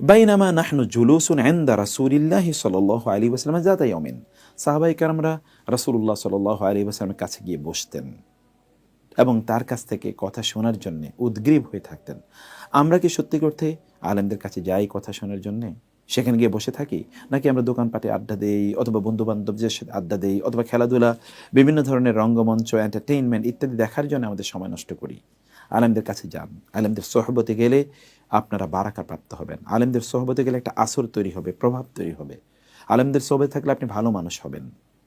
বাইনামা নাহনু জুলুসুন আন্দা রাসূলিল্লাহি সাল্লাল্লাহু আলাইহি ওয়াসাল্লাম যাতা ইয়াউমিন। সাহাবায়ে কেরামরা রাসূলুল্লাহ সাল্লাল্লাহু আলাইহি ওয়াসাল্লামের কাছে গিয়ে বসতেন এবং তার কাছ থেকে কথা শোনার জন্য উদ্গ্রীব হয়ে থাকতেন। আমরা কি সত্যি করতে আলেমদের কাছে যাই কথা শোনার জন্যে? সেখানে গিয়ে বসে থাকি? নাকি আমরা দোকানপাটে আড্ডা দেই অথবা বন্ধু বান্ধবদের সাথে আড্ডা দেই অথবা খেলাধুলা, বিভিন্ন ধরনের রঙ্গমঞ্চ এন্টারটেইনমেন্ট ইত্যাদি দেখার জন্য আমাদের সময় নষ্ট করি? আলেমদের কাছে যান। আলেমদের সহবতে গেলে আপনারা বারাকা প্রাপ্ত হবেন। আলেমদের সহবতে গেলে একটা আসর তৈরি হবে, প্রভাব তৈরি হবে। আলেমদের সহবতে থাকলে আপনি ভালো মানুষ হবেন,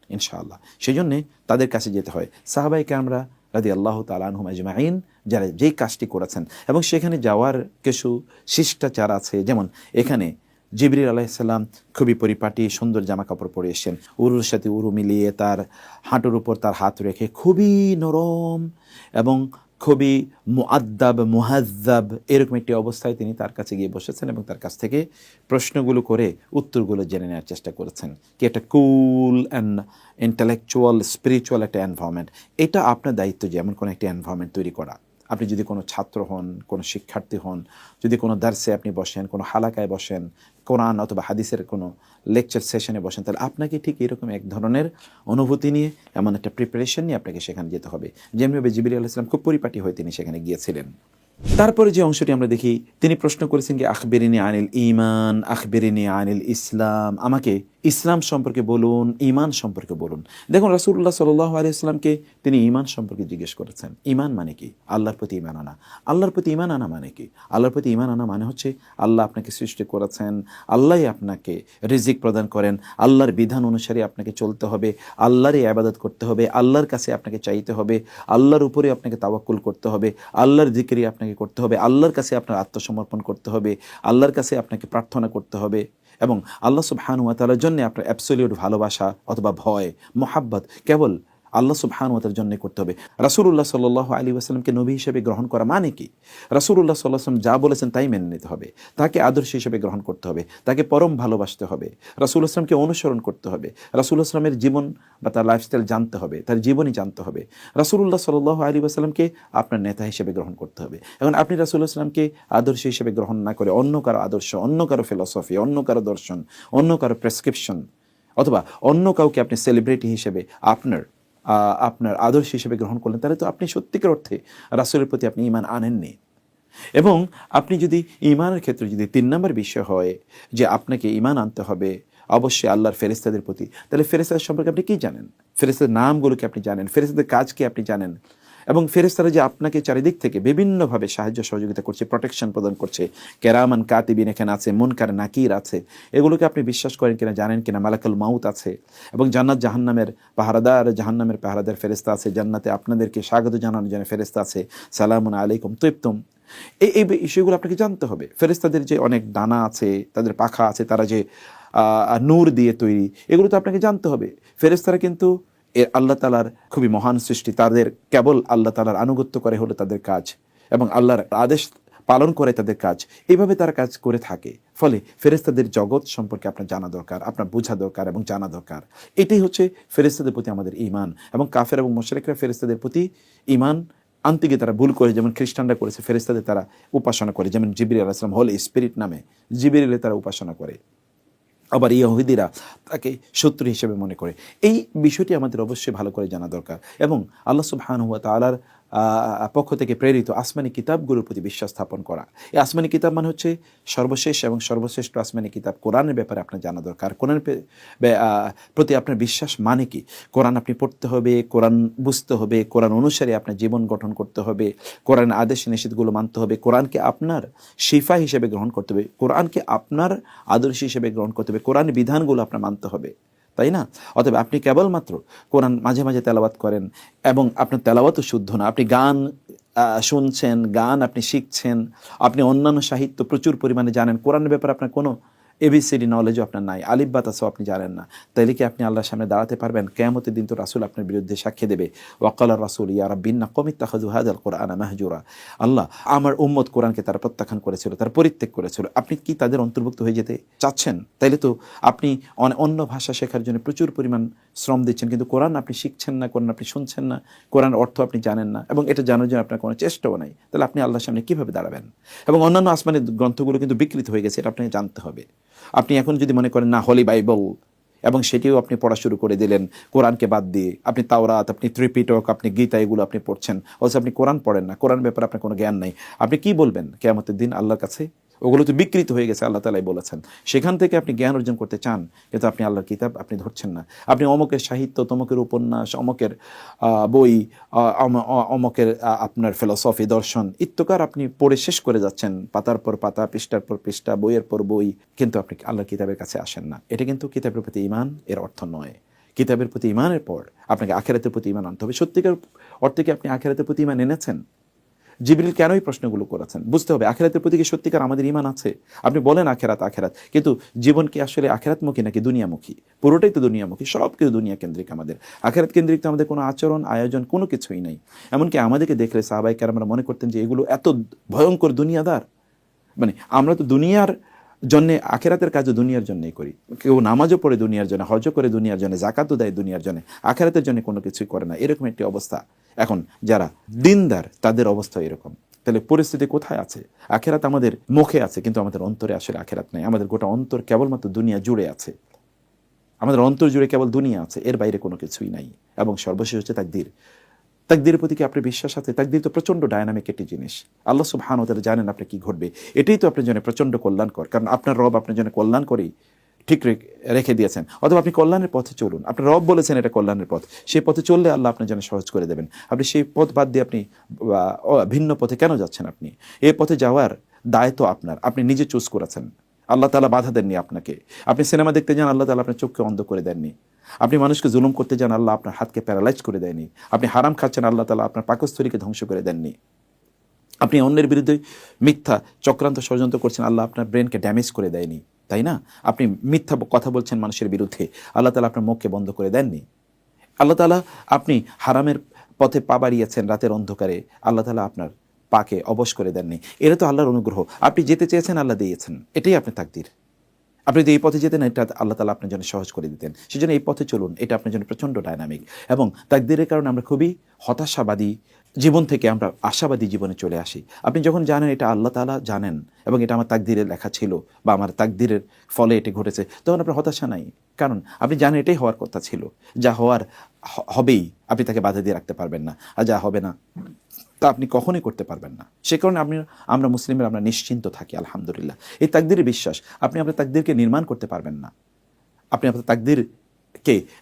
ইনশাআল্লাহ। সেই জন্যে তাদের কাছে যেতে হয়। সাহাবাইকে আমরা রাদি আল্লাহ তালানহুম আজমাইন যারা যেই কাজটি করেছেন এবং সেখানে যাওয়ার কিছু শিষ্টাচার আছে, যেমন এখানে জিবরির আলাইসাল্লাম খুবই পরিপাটি, সুন্দর জামা কাপড় পরে এসেছেন। উরুর সাথে উরু মিলিয়ে তার হাঁটুর উপর তার হাত রেখে খুবই নরম এবং খুবই মুআদ্দাব, মুহাজ্জাব এরকম একটি অবস্থায় তিনি তার কাছে গিয়ে বসেছেন এবং তার কাছ থেকে প্রশ্নগুলো করে উত্তরগুলো জেনে নেওয়ার চেষ্টা করেছেন। কি একটা কুল অ্যান্ড ইন্টালেকচুয়াল, স্পিরিচুয়াল একটা এনভায়রনমেন্ট। এটা আপনার দায়িত্ব যেমন কোনো একটি এনভায়রনমেন্ট তৈরি করা। আপনি যদি কোনো ছাত্র হন, কোনো শিক্ষার্থী হন, যদি কোনো দার্সে আপনি বসেন, কোনো হালাকায় বসেন, কোরআন অথবা হাদিসের কোনো লেকচার সেশনে বসেন, তাহলে আপনাকে ঠিক এরকম এক ধরনের অনুভূতি নিয়ে, এমন একটা প্রিপারেশন নিয়ে আপনাকে সেখানে যেতে হবে। যেমনিভাবে জিবির আলাইসলাম খুব পরিপাটি হয়ে তিনি সেখানে গিয়েছিলেন। তারপরে যে অংশটি আমরা দেখি, তিনি প্রশ্ন করেছেন কি, আখবেরিনী আনিল ইমান আখবেরিনী আনিল ইসলাম, আমাকে ইসলাম সম্পর্কে বলুন ইমান সম্পর্কে বলুন। দেখুন রাসুল্লাহ সাল্লাহ আলিয়াল্লামকে তিনি ইমান সম্পর্কে জিজ্ঞেস করেছেন। ইমান মানে কি? আল্লাহর প্রতি ইমান আনা। আল্লাহর প্রতি ইমান আনা মানে কি? আল্লাহর প্রতি ইমান আনা মানে হচ্ছে আল্লাহ আপনাকে সৃষ্টি করেছেন, আল্লাহই আপনাকে রিজিক প্রদান করেন, আল্লাহর বিধান অনুসারে আপনাকে চলতে হবে, আল্লাহরই আবাদত করতে হবে, আল্লাহর কাছে আপনাকে চাইতে হবে, আল্লাহর উপরে আপনাকে তাওয়াক্কুল করতে হবে, আল্লাহর জিকিরি আপনাকে করতে হবে, আল্লাহর কাছে আপনার আত্মসমর্পণ করতে হবে, আল্লাহর কাছে আপনাকে প্রার্থনা করতে হবে। এবং আল্লাহ সুবহানুয়া তালার জন্য আপনার অ্যাবসলিউট ভালোবাসা অথবা ভয় মোহাব্বত কেবল আল্লাহ সুবহানুয়াতার জন্য করতে হবে। রাসুল্লাহ সাল্লাহ আলী ওয়াসালামকে নবী হিসেবে গ্রহণ করা মানে কি? রাসুল্লাহ সাল্লাহ আসলাম যা বলেছেন তাই মেনে নিতে হবে। তাকে আদর্শ হিসেবে গ্রহণ করতে হবে। তাকে পরম ভালোবাসতে হবে। রাসুল আসলামকে অনুসরণ করতে হবে। রাসুল আসলামের জীবন বা তার লাইফস্টাইল জানতে হবে, তার জীবনই জানতে হবে। রাসুল্লাহ সাল্লাহ আলী ওয়াসালামকে আপনার নেতা হিসেবে গ্রহণ করতে হবে। এখন আপনি রাসুল আসলামকে আদর্শ হিসেবে গ্রহণ না করে অন্য কারও আদর্শ, অন্য কারও ফিলসফি অন্য কারও দর্শন, অন্য কারও প্রেসক্রিপশন অথবা অন্য কাউকে আপনি সেলিব্রিটি হিসেবে আপনার আপনার আদর্শ হিসেবে গ্রহণ করলেন, তাহলে তো আপনি সত্যিকার অর্থে রাসুলের প্রতি আপনি ইমান আনেননি। এবং আপনি যদি ইমানের ক্ষেত্রে যদি তিন নম্বর বিষয় হয় যে আপনাকে ইমান আনতে হবে, অবশ্যই আল্লাহর ফেরিস্তাদের প্রতি, তাহলে ফেরেস্তাদের সম্পর্কে আপনি কী জানেন? ফেরেস্তাদের নামগুলোকে আপনি জানেন? ফেরেস্তাদের কাজকে আপনি জানেন? এবং ফেরেস্তারা যে আপনাকে চারিদিক থেকে বিভিন্নভাবে সাহায্য সহযোগিতা করছে প্রোটেকশন প্রদান করছে কেরামান কাতিবিন এখানে আছে, মুনকার নাকির আছে, এগুলোকে আপনি বিশ্বাস করেন কিনা, জানেন কিনা, মালাকুল মাউত আছে, এবং জান্নাত জাহান্নামের পাহারাদার জাহান্নামের পাহারাদার ফেরেস্তা আছে, জান্নাতে আপনাদেরকে স্বাগত জানানোর জন্য ফেরেস্তা আছে, সালামুন আলাইকুম তৈপ্তম এই এই বিষয়গুলো আপনাকে জানতে হবে। ফেরেস্তাদের যে অনেক ডানা আছে, তাদের পাখা আছে, তারা যে নূর দিয়ে তৈরি, এগুলো তো আপনাকে জানতে হবে। ফেরেস্তারা কিন্তু এ আল্লাহ তালার খুবই মহান সৃষ্টি। তাদের কেবল আল্লাহ তালার আনুগত্য করে হলো তাদের কাজ এবং আল্লাহর আদেশ পালন করে তাদের কাজ। এইভাবে তারা কাজ করে থাকে। ফলে ফেরেস্তাদের জগৎ সম্পর্কে আপনার জানা দরকার, আপনার বোঝা দরকার এবং জানা দরকার। এটাই হচ্ছে ফেরেস্তাদের প্রতি আমাদের ইমান এবং কাফের এবং মোশরেকরা ফেরেস্তাদের প্রতি ইমান আনতে গিয়ে তারা ভুল করে, যেমন খ্রিস্টানরা করেছে ফেরেস্তাদের তারা উপাসনা করে। যেমন জিবির আলাইসলাম হল স্পিরিট নামে জিবিরিলে তারা উপাসনা করে। আবার ইহুদিরা তাকে শত্রু হিসেবে মনে করে। এই বিষয়টি আমাদের অবশ্যই ভালো করে জানা দরকার এবং আল্লাহ সুবহান হুয়া তালার পক্ষ থেকে প্রেরিত আসমানি কিতাবগুলোর প্রতি বিশ্বাস স্থাপন করা। এই আসমানি কিতাব মানে হচ্ছে সর্বশেষ এবং সর্বশ্রেষ্ঠ আসমানি কিতাব। কোরআনের ব্যাপারে আপনার জানা দরকার। কোরআনের প্রতি আপনার বিশ্বাস মানে কি? কোরআন আপনি পড়তে হবে, কোরআন বুঝতে হবে, কোরআন অনুসারে আপনার জীবন গঠন করতে হবে, কোরআন আদেশ নিষেধগুলো মানতে হবে, কোরআনকে আপনার শিফা হিসেবে গ্রহণ করতে হবে, কোরআনকে আপনার আদর্শ হিসেবে গ্রহণ করতে হবে, কোরআন বিধানগুলো আপনার মানতে হবে। তাই না? অতএব আপনি কেবলমাত্র কোরআন মাঝে মাঝে তেলাবাত করেন এবং আপনার তেলাবাতও শুদ্ধ না। আপনি গান শুনছেন, গান আপনি শিখছেন, আপনি অন্যান্য সাহিত্য প্রচুর পরিমাণে জানেন। কোরআনের ব্যাপারে আপনার কোনো এবিসিডি নলেজও আপনার নাই। আলিফ বাতাসও আপনি জানেন না। তাইলে কি আপনি আল্লাহর সামনে দাঁড়াতে পারবেন? কেয়ামতের দিন তো রাসুল আপনার বিরুদ্ধে সাক্ষী দেবে। ওয়াকাল রাসুল, ইয়া রাব্বিন্না কমিত তাহাজু হাদাল কোরআন মাহজুরা। আল্লাহ, আমার উম্মত কোরআনকে তারা প্রত্যাখ্যান করেছিল, তারা পরিত্যাগ করেছিল। আপনি কি তাদের অন্তর্ভুক্ত হয়ে যেতে চাচ্ছেন? তাইলে তো আপনি অন- অন্য ভাষা শেখার জন্য প্রচুর পরিমাণ শ্রম দিচ্ছেন, কিন্তু কোরআন আপনি শিখছেন না, কোরআন আপনি শুনছেন না কোরআন অর্থ আপনি জানেন না, এবং এটা জানার জন্য আপনার কোনো চেষ্টাও নাই। তাহলে আপনি আল্লাহর সামনে কীভাবে দাঁড়াবেন? এবং অন্যান্য আসমানের গ্রন্থগুলো কিন্তু বিকৃত হয়ে গেছে, এটা আপনাকে জানতে হবে। আপনি এখন যদি মনে করেন, না, হলি বাইবল, এবং সেটিও আপনি পড়া শুরু করে দিলেন, কোরআনকে বাদ দিয়ে, আপনি তাওরাত, আপনি ত্রিপিটক, আপনি গীতা, এগুলো আপনি পড়ছেন, অথচ আপনি কোরআন পড়েন না। কোরআন ব্যাপারে আপনার কোনো জ্ঞান নাই। আপনি কি বলবেন? কেয়ামতের দিন আল্লাহর কাছে? ওগুলো তো বিকৃত হয়ে গেছে, আল্লাহ তালাই বলেছেন। সেখান থেকে আপনি জ্ঞান অর্জন করতে চান, কিন্তু আপনি আল্লাহর কিতাব আপনি ধরছেন না। আপনি অমকের সাহিত্য, তমকের উপন্যাস, অমকের বই অমকের আপনার ফিলসফি দর্শন ইত্যকার আপনি পড়ে শেষ করে যাচ্ছেন, পাতার পর পাতা, পৃষ্ঠার পর পৃষ্ঠা, বইয়ের পর বই, কিন্তু আপনি আল্লাহর কিতাবের কাছে আসেন না। এটা কিন্তু কিতাবের প্রতি ইমান এর অর্থ নয়। কিতাবের প্রতি ইমানের পর আপনাকে আখেরাতের প্রতি ইমান আনতে হবে। সত্যিকার অর্থে কি আপনি আখেরাতের প্রতি ইমান এনেছেন? জিবরিল কেনই প্রশ্নগুলো করেছেন? বুঝতে হবে, আখেরাতের প্রতি কি সত্যিকার আমাদের ইমান আছে? আপনি বলেন আখেরাত আখেরাত। কিন্তু জীবন কি আসলে আখেরাতমুখী নাকি দুনিয়ামুখী? পুরোটাই তো দুনিয়ামুখী, সব কিছু দুনিয়া কেন্দ্রিক আমাদের। আখেরাত কেন্দ্রিক তো আমাদের কোনো আচরণ, আয়োজন, কোনো কিছুই নাই। এমনকি আমাদেরকে দেখলে সাহাবাই আমরা মনে করতেন যে এগুলো এত ভয়ঙ্কর দুনিয়াদার। মানে আমরা তো দুনিয়ার জন্যে, আখেরাতের কাজও দুনিয়ার জন্যই করি। কেউ নামাজও পড়ে দুনিয়ার জন্য হজও করে দুনিয়ার জন্য জাকাতও দেয় দুনিয়ার জন্য, আখেরাতের জন্য কোনো কিছুই করে না। এরকম একটি অবস্থা। এখন যারা দিনদার, তাদের অবস্থা এরকম। তাহলে পরিস্থিতি কোথায় আছে? আখেরাত আমাদের মুখে আছে, কিন্তু আমাদের অন্তরে আসলে আখেরাত নেই। আমাদের গোটা অন্তর কেবলমাত্র দুনিয়া জুড়ে আছে। আমাদের অন্তর জুড়ে কেবল দুনিয়া আছে, এর বাইরে কোনো কিছুই নাই। এবং সর্বশেষ হচ্ছে তাকদির। তাকদিরের প্রতি কি আপনার বিশ্বাস আছে? তাকদির তো প্রচণ্ড ডায়নামিক একটি জিনিস। আল্লাহ সুবহান তারা জানেন আপনি কি ঘটবে। এটাই তো আপনার জন্য প্রচণ্ড কল্যাণকর। কারণ আপনার রব আপনার জন্য কল্যাণ করেই ঠিক রেখ- দিয়েছেন। অথবা আপনি কল্যাণের পথে চলুন। আপনার রব বলেছেন এটা কল্যাণের পথ। সেই পথে চললে আল্লাহ আপনার জন্য সহজ করে দেবেন। আপনি সেই পথ বাদ দিয়ে আপনি ভিন্ন পথে কেন যাচ্ছেন আপনি? এই পথে যাওয়ার দায়িত্ব আপনার। আপনি নিজে চুজ করেছেন। আল্লাহ তালা বাধা দেননি আপনাকে। আপনি সিনেমা দেখতে যান, আল্লাহ তালা আপনার চোখকে অন্ধ করে দেননি। আপনি মানুষকে জুলুম করতে যান, আল্লাহ আপনার হাতকে প্যারালাইজ করে দেয়নি আপনি হারাম খাচ্ছেন, আল্লাহ তালা আপনার পাকস্থলীকে ধ্বংস করে দেননি। আপনি অন্যের বিরুদ্ধে মিথ্যা চক্রান্ত ষড়যন্ত্র করছেন, আল্লাহ আপনার ব্রেনকে ড্যামেজ করে দেয়নি। তাই না? আপনি মিথ্যা কথা বলছেন মানুষের বিরুদ্ধে, আল্লাহ তালা আপনার মুখকে বন্ধ করে দেননি। আল্লাহ তালা আপনি হারামের পথে পা বাড়িয়েছেন রাতের অন্ধকারে, আল্লাহ তালা আপনার পাকে অবশ করে দেননি। এটা তো আল্লাহর অনুগ্রহ। আপনি যেতে চেয়েছেন, আল্লাহ দিয়েছেন। এটাই আপনার তাকদির। আপনি যদি এই পথে যেতেন, এটা আল্লাহ তালা আপনার জন্য সহজ করে দিতেন। সেজন্য এই পথে চলুন, এটা আপনার জন্য প্রচণ্ড ডায়নামিক এবং তাকদিরের কারণে আমরা খুবই হতাশাবাদী জীবন থেকে আমরা আশাবাদী জীবনে চলে আসি। আপনি যখন জানেন এটা আল্লাহ তালা জানেন এবং এটা আমার তাকদিরে লেখা ছিল বা আমার তাকদিরের ফলে এটি ঘটেছে, তখন আপনার হতাশা নাই। কারণ আপনি জানেন এটাই হওয়ার কথা ছিল। যা হওয়ার হবেই। আপনি তাকে বাধা দিয়ে রাখতে পারবেন না। আর যা হবে না তা আপনি কখনোই করতে পারবেন না। সে কারণে আপনি, আমরা মুসলিমের আমরা নিশ্চিন্ত থাকি, আলহামদুলিল্লাহ। এই তাকদিরের বিশ্বাস, আপনি আপনার তাকদিরকে নির্মাণ করতে পারবেন না। আপনি আপনার তাকদিরকে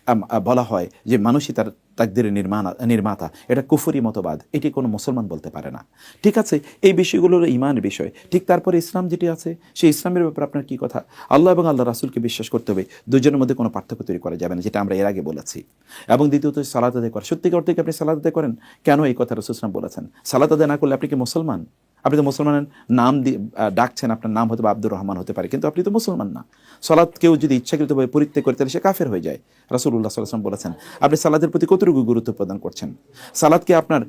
আ, বলা হয় যে মানুষই তার তাকদিরের নির্মাণ নির্মাতা। এটা কুফুরি মতবাদ। এটি কোনো মুসলমান বলতে পারে না। ঠিক আছে এই বিষয়গুলোর ইমানের বিষয়। ঠিক তারপরে ইসলাম যেটি আছে সেই ইসলামের ব্যাপারে আপনার কি কথা? আল্লাহ এবং আল্লাহ রাসুলকে বিশ্বাস করতে হবে। দুজনের মধ্যে কোনো পার্থক্য তৈরি করা যাবে না যেটা আমরা এর আগে বলেছি। এবং দ্বিতীয়ত সালাদ আদায় করা। সত্যিকার অর্থে কি আপনি সালাদ আদায় করেন? কেন এই কথা রসুল ইসলাম বলেছেন? সালাদ আদায় না করলে আপনি কি মুসলমান? আপনি তো মুসলমানের নাম দিয়ে ডাকছেন, আপনার নাম হয়তো আব্দুর রহমান হতে পারে, কিন্তু আপনি তো মুসলমান না। সালাদ কেউ যদি ইচ্ছাকৃতভাবে পরিত্যাগ করে, তাহলে সে কাফের হয়ে যায়। রাসুল্লাহ সাল্লাম বলেছেন, আপনি সালাদের প্রতি কতটুকু গুরুত্ব প্রদান করছেন? সালাদকে আপনার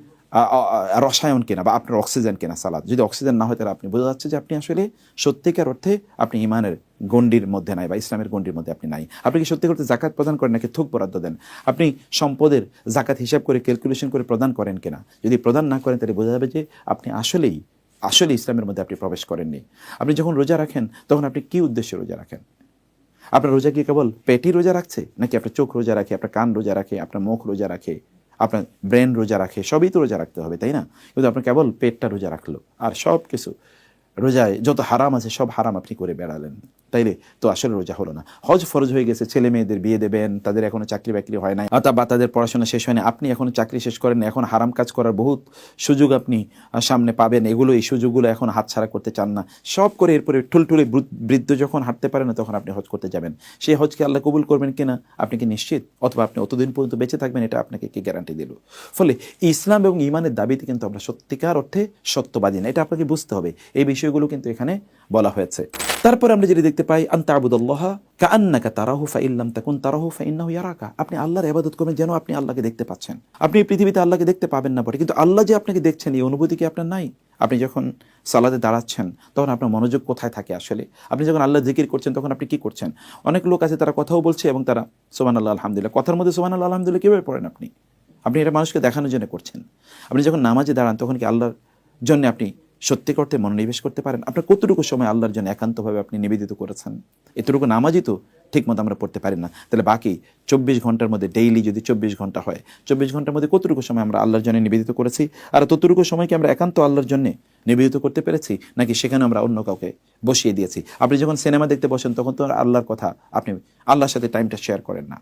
রসায়ন কেনা বা আপনার অক্সিজেন কেনা সালাদ যদি অক্সিজেন না হয়, তাহলে আপনি বোঝা যাচ্ছে যে আপনি আসলে সত্যিকার অর্থে আপনি ইমানের গণ্ডির মধ্যে নাই বা ইসলামের গণ্ডির মধ্যে আপনি নাই। আপনি কি সত্যি করতে জাকাত প্রদান করেন নাকি থুক বরাদ্দ দেন? আপনি সম্পদের জাকাত হিসাব করে ক্যালকুলেশন করে প্রদান করেন কিনা? যদি প্রদান না করেন, তাহলে বোঝা যাবে যে আপনি আসলেই আসলে ইসলামের মধ্যে আপনি প্রবেশ করেননি। আপনি যখন রোজা রাখেন, তখন আপনি কি উদ্দেশ্যে রোজা রাখেন? আপনার রোজা কি কেবল পেটই রোজা রাখছে, নাকি আপনার চোখ রোজা রাখে, আপনার কান রোজা রাখে, আপনার মুখ রোজা রাখে, আপনার ব্রেন রোজা রাখে, সবই তো রোজা রাখতে হবে, তাই না? কিন্তু আপনার কেবল পেটটা রোজা রাখল, আর সব কিছু রোজায় যত হারাম আছে, সব হারাম আপনি করে বেড়ালেন। তাইলে তো আসলে রোজা হলো না। হজ ফরজ হয়ে গেছে, ছেলে মেয়েদের বিয়ে দেবেন, তাদের এখনও চাকরি বাকরি হয় নাই, অথবা তাদের পড়াশোনা শেষ হয়নি, আপনি এখনও চাকরি শেষ করেন এখন হারাম কাজ করার বহুত সুযোগ আপনি সামনে পাবেন, এগুলো এই সুযোগগুলো এখন হাতছাড়া করতে চান না। সব করে এরপরে ঠুলঠুলে বৃদ্ধ যখন হাঁটতে পারে না, তখন আপনি হজ করতে যাবেন। সেই হজকে আল্লাহ কবুল করবেন কিনা, আপনি কি নিশ্চিত? অথবা আপনি অতদিন পর্যন্ত বেঁচে থাকবেন, এটা আপনাকে কি গ্যারান্টি দিল? ফলে ইসলাম এবং ইমানের দাবিতে কিন্তু আমরা সত্যিকার অর্থে সত্যবাদী না, এটা আপনাকে বুঝতে হবে। এই বিষয়গুলো কিন্তু এখানে বলা হয়েছে। তারপরে আমরা যেটা দেখতে পাই আন্তা আবুদুল্লাহ কান্নাকা তারাহু ফা ইল্লাম তাকুন তারাহু ফা ইন্নাহু ইয়ারাকা। আপনি আল্লাহর ইবাদত করবেন যেন আপনি আল্লাহকে দেখতে পাচ্ছেন। আপনি এই পৃথিবীতে আল্লাহকে দেখতে পাবেন না বটে, কিন্তু আল্লাহ যে আপনাকে দেখছেন, এই অনুভূতি কি আপনার নাই? আপনি যখন সালাদে দাঁড়াচ্ছেন, তখন আপনার মনোযোগ কোথায় থাকে আসলে? আপনি যখন আল্লাহ জিকির করছেন, তখন আপনি কি করছেন? অনেক লোক আছে, তারা কথাও বলছে এবং তারা সোমান আল্লাহ আলহামদুলিল্লাহ, কথার মধ্যে সোমান আল্লাহ আলহামদুলিল্লাহ কীভাবে পড়েন আপনি? আপনি এটা মানুষকে দেখানোর জন্য করছেন। আপনি যখন নামাজে দাঁড়ান, তখন কি আল্লাহর জন্য আপনি সত্যি করতে মনোনিবেশ করতে পারেন। আপনার কতটুকু সময় আল্লাহর জন্য একান্তভাবে আপনি নিবেদিত করেছেন? এতটুকু নামাজই তো ঠিকমতো আমরা পড়তে পারি না। তাহলে বাকি চব্বিশ ঘণ্টার মধ্যে ডেইলি যদি চব্বিশ ঘণ্টা হয়, চব্বিশ ঘণ্টার মধ্যে কতটুকু সময় আমরা আল্লাহর জন্য নিবেদিত করেছি? আর ততটুকু সময়কে আমরা একান্ত আল্লাহর জন্য নিবেদিত করতে পেরেছি? নাকি সেখানে আমরা অন্য কাউকে বসিয়ে দিয়েছি? আপনি যখন সিনেমা দেখতে বসেন, তখন তো আল্লাহর কথা আপনি আল্লাহর সাথে টাইমটা শেয়ার করেন না।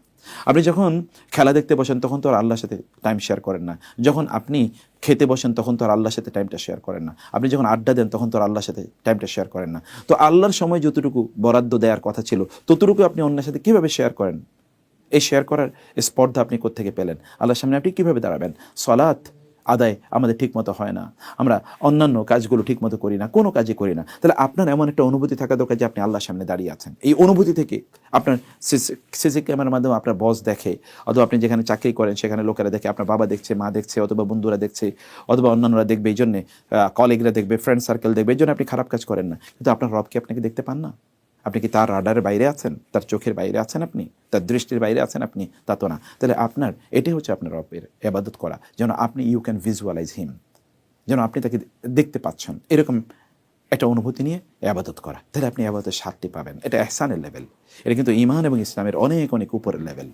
আপনি যখন খেলা দেখতে বসেন, তখন তো আর আল্লাহর সাথে টাইম শেয়ার করেন না। যখন আপনি খেতে বসেন, তখন তো আর আল্লাহর সাথে টাইমটা শেয়ার করেন না। আপনি যখন আড্ডা দেন, তখন তো আর আল্লাহর সাথে টাইমটা শেয়ার করেন না। তো আল্লাহর সময় যতটুকু বরাদ্দ দেওয়ার কথা ছিল, ততটুকু আপনি অন্যের সাথে কীভাবে শেয়ার করেন? এই শেয়ার করার স্পর্ধা আপনি কোত্থেকে পেলেন? আল্লাহর সামনে আপনি কীভাবে দাঁড়াবেন? সলাৎ আদায় আমাদের ঠিকমতো হয় না। আমরা অন্যান্য কাজগুলো ঠিকমতো করি না, কোনো কাজই করি না। তাহলে আপনার এমন একটা অনুভূতি থাকা দরকার যে আপনি আল্লাহর সামনে দাঁড়িয়ে আছেন। এই অনুভূতি থেকে আপনার সিসি ক্যামেরার মাধ্যমে আপনার বস দেখে, অথবা আপনি যেখানে চাকরি করেন সেখানে লোকেরা দেখে, আপনার বাবা দেখছে, মা দেখছে, অথবা বন্ধুরা দেখছে, অথবা অন্যান্যরা দেখবে, এই জন্যে কলিগরা দেখবে ফ্রেন্ড সার্কেল দেখবে, এই জন্য আপনি খারাপ কাজ করেন না। কিন্তু আপনার রবকে আপনাকে দেখতে পান না? আপনি কি তার রাডারের বাইরে আছেন? তার চোখের বাইরে আছেন আপনি? তার দৃষ্টির বাইরে আছেন আপনি? তা তো না। তাহলে আপনার, এটাই হচ্ছে আপনার রবের এবাদত করা। যেন আপনি ইউ ক্যান ভিজুয়ালাইজ হিম যেন আপনি তাকে দেখতে পাচ্ছেন। এরকম একটা অনুভূতি নিয়ে আবাদত করা। তাহলে আপনি আবাদতের স্বাদটি পাবেন। এটা এহসানের লেভেল এটা কিন্তু ইমান এবং ইসলামের অনেক অনেক উপরের লেভেল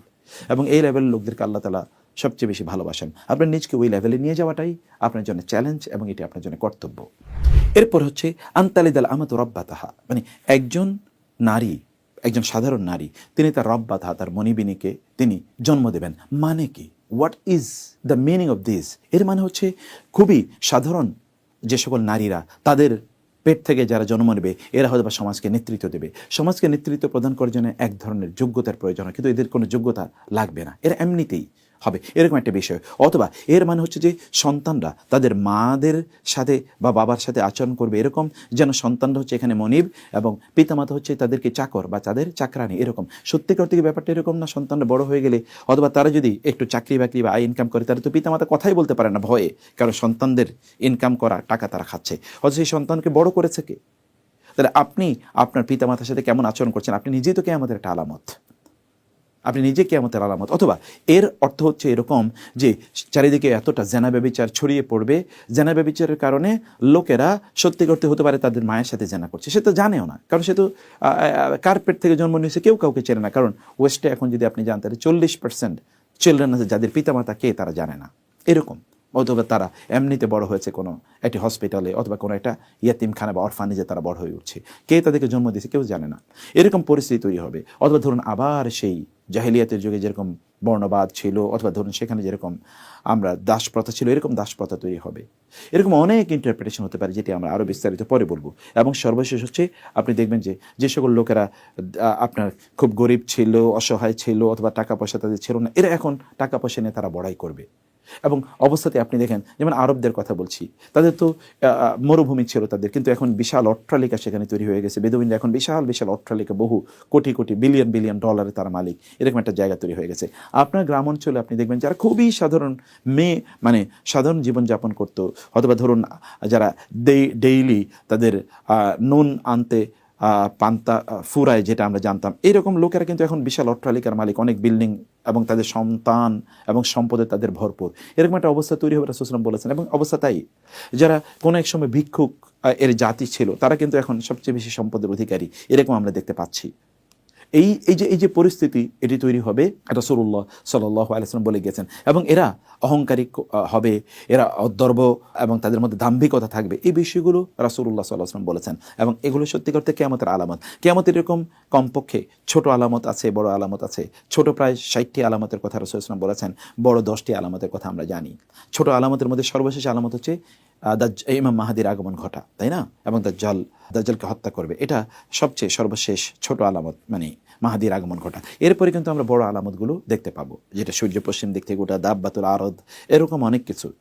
এবং এই লেভেল লোকদেরকে আল্লাহ তালা সবচেয়ে বেশি ভালোবাসেন। আপনার নিজকে ওই লেভেলে নিয়ে যাওয়াটাই আপনার জন্য চ্যালেঞ্জ এবং এটি আপনার জন্য কর্তব্য। এরপর হচ্ছে, আন্তালিদাল আমাত রব্বা তাহা মানে একজন নারী, একজন সাধারণ নারী, তিনি তার রব্বা তাহা তার মনিবিনীকে তিনি জন্ম দেবেন। মানে কি? What is the meaning of this এর মানে হচ্ছে খুবই সাধারণ যে সকল নারীরা তাদের পেট থেকে যারা জন্ম নেবে, এরা হয়তো বা সমাজকে নেতৃত্ব দেবে। সমাজকে নেতৃত্ব প্রদান করার জন্য এক ধরনের যোগ্যতার প্রয়োজন হয়, কিন্তু এদের কোনো যোগ্যতা লাগবে না। এরা এমনিতেই হবে। এরকম একটা বিষয়। অথবা এর মানে হচ্ছে যে সন্তানরা তাদের মাদের সাথে বা বাবার সাথে আচরণ করবে এরকম, যেন সন্তানরা হচ্ছে এখানে মনিব এবং পিতামাতা হচ্ছে তাদেরকে চাকর বা তাদের চাকরানি এরকম। সত্যিকার থেকে ব্যাপারটা এরকম না সন্তানরা বড় হয়ে গেলে? অথবা তারা যদি একটু চাকরি বাকরি বা আয় ইনকাম করে তারা তো পিতামাতা কথাই বলতে পারে না ভয়ে, কারণ সন্তানদের ইনকাম করা টাকা তারা খাচ্ছে। অথচ সেই সন্তানকে বড় করেছে কে? তাহলে আপনি আপনার পিতামাতার সাথে কেমন আচরণ করছেন? আপনি নিজেই তো কে আমাদের একটা আলামত। আপনি নিজে কেয়ামতের আলামত। অথবা এর অর্থ হচ্ছে এরকম যে চারিদিকে এতটা জেনা ব্যবিচার ছড়িয়ে পড়বে। জেনা ব্যবিচারের কারণে লোকেরা সত্যি করতে হতে পারে তাদের মায়ের সাথে জেনা করছে। সে তো জানেও না। কারণ সে তো কার্পেট থেকে জন্ম নিয়েছে, কেউ কাউকে চেনে না। কারণ ওয়েস্টে এখন যদি আপনি জানতেন চল্লিশ পার্সেন্ট চিলড্রেন আছে যাদের পিতামাতা কে তারা জানে না। এরকম। অথবা তারা এমনিতে বড় হয়েছে কোনো একটি হসপিটালে অথবা কোনো একটা ইয়াতিমখানা বা অরফানিজে তারা বড় হয়ে উঠছে। কে তাদেরকে জন্ম দিয়েছে কেউ জানে না। এরকম পরিস্থিতি তৈরি হবে। অথবা ধরুন আবার সেই জাহিলিয়াতের যুগে যেরকম বর্ণবাদ ছিল, অথবা ধরুন সেখানে যেরকম আমরা দাস প্রথা ছিল, এরকম দাস প্রথা তৈরি হবে। এরকম অনেক ইন্টারপ্রিটেশন হতে পারে, যেটি আমরা আরও বিস্তারিত পরে বলব। এবং সর্বশেষ হচ্ছে, আপনি দেখবেন যে যে সকল লোকেরা আপনার খুব গরিব ছিল, অসহায় ছিল, অথবা টাকা পয়সা তাদের ছিল না, এরা এখন টাকা পয়সা নিয়ে তারা বড়াই করবে। এবং অবস্থাতে আপনি দেখেন, যেমন আরবদের কথা বলছি, তাদের তো মরুভূমি ছিল তাদের, কিন্তু এখন বিশাল অট্টালিকা সেখানে তৈরি হয়ে গেছে। বেদবিনরা এখন বিশাল বিশাল অট্টালিকা, বহু কোটি কোটি, বিলিয়ন বিলিয়ন ডলারের তার মালিক। এরকম একটা জায়গা তৈরি হয়ে গেছে। আপনার গ্রাম অঞ্চলে আপনি দেখবেন, যারা খুবই সাধারণ মেয়ে মানে সাধারণ জীবনযাপন করতো অথবা ধরুন, যারা ডেইলি তাদের নুন আনতে পান্তা ফুরায় যেটা আমরা জানতাম। এরকম লোকেরা কিন্তু এখন বিশাল অট্টালিকার মালিক, অনেক বিল্ডিং এবং তাদের সন্তান এবং সম্পদে তাদের ভরপুর। এরকম একটা অবস্থা তৈরি হবে রাসুসলাম বলেছেন। এবং অবস্থা তাই, যারা কোনো এক সময় ভিক্ষুক এর জাতি ছিল, তারা কিন্তু এখন সবচেয়ে বেশি সম্পদের অধিকারী। এরকম আমরা দেখতে পাচ্ছি। এই এই যে এই যে পরিস্থিতি, এটি তৈরি হবে রসুল্লাহ সাল্লাহ আলাইসলাম বলে গেছেন। এবং এরা অহংকারী হবে, এরা অদর্ব এবং তাদের মধ্যে দাম্ভিকতা থাকবে। এই বিষয়গুলো রাসুল্লাহ সাল্লাহাম বলেছেন। এবং এগুলো সত্যি করতে কেয়ামতের আলামত। কেয়ামত এরকম কমপক্ষে ছোট আলামত আছে, বড় আলামত আছে। ছোট প্রায় ষাটটি আলামতের কথা রসুল ইসলাম বলেছেন বড় দশটি আলামতের কথা আমরা জানি। ছোট আলামতের মধ্যে সর্বশেষ আলামত হচ্ছে ইমাম মাহাদির আগমন ঘটা, তাই না? এবং দাজ্জাল, দাজ্জালকে হত্যা করবে। এটা সবচেয়ে সর্বশেষ ছোট আলামত মানে মাহাদির আগমন ঘটা। এরপরে কিন্তু আমরা বড় আলামতগুলো দেখতে পাবো, যেটা সূর্য পশ্চিম দিক থেকে গোটা দাব্বাতুল আরদ, এরকম অনেক কিছু।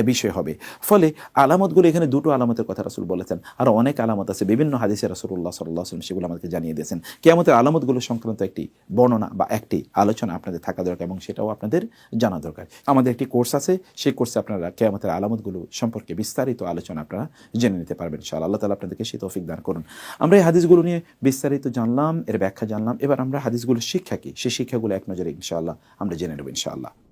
এ বিষয় হবে। ফলে আলামতগুলো এখানে দুটো আলামতের কথা রাসুল বলেছেন। আর অনেক আলামত আছে। বিভিন্ন হাদিসে রাসুল্লাহ সাল্লাহ আসলাম সেগুলো আমাদেরকে জানিয়ে দিয়েছেন। কেয়ামতের আলামতগুলো সংক্রান্ত একটি বর্ণনা বা একটি আলোচনা আপনাদের থাকা দরকার এবং সেটাও আপনাদের জানা দরকার। আমাদের একটি কোর্স আছে। সেই কোর্সে আপনারা কেয়ামতের আলামতগুলো সম্পর্কে বিস্তারিত আলোচনা আপনারা জেনে নিতে পারবেন ইনশাআল্লাহ। আল্লাহ তালা আপনাদেরকে সেই তৌফিক দান করুন। আমরা এই হাদিসগুলো নিয়ে বিস্তারিত জানলাম, এর ব্যাখ্যা জানলাম। এবার আমরা হাদিসগুলোর শিক্ষা কি? সেই শিক্ষাগুলো এক নজরে ইনশাআল্লাহ আমরা জেনে নেব ইনশাআল্লাহ।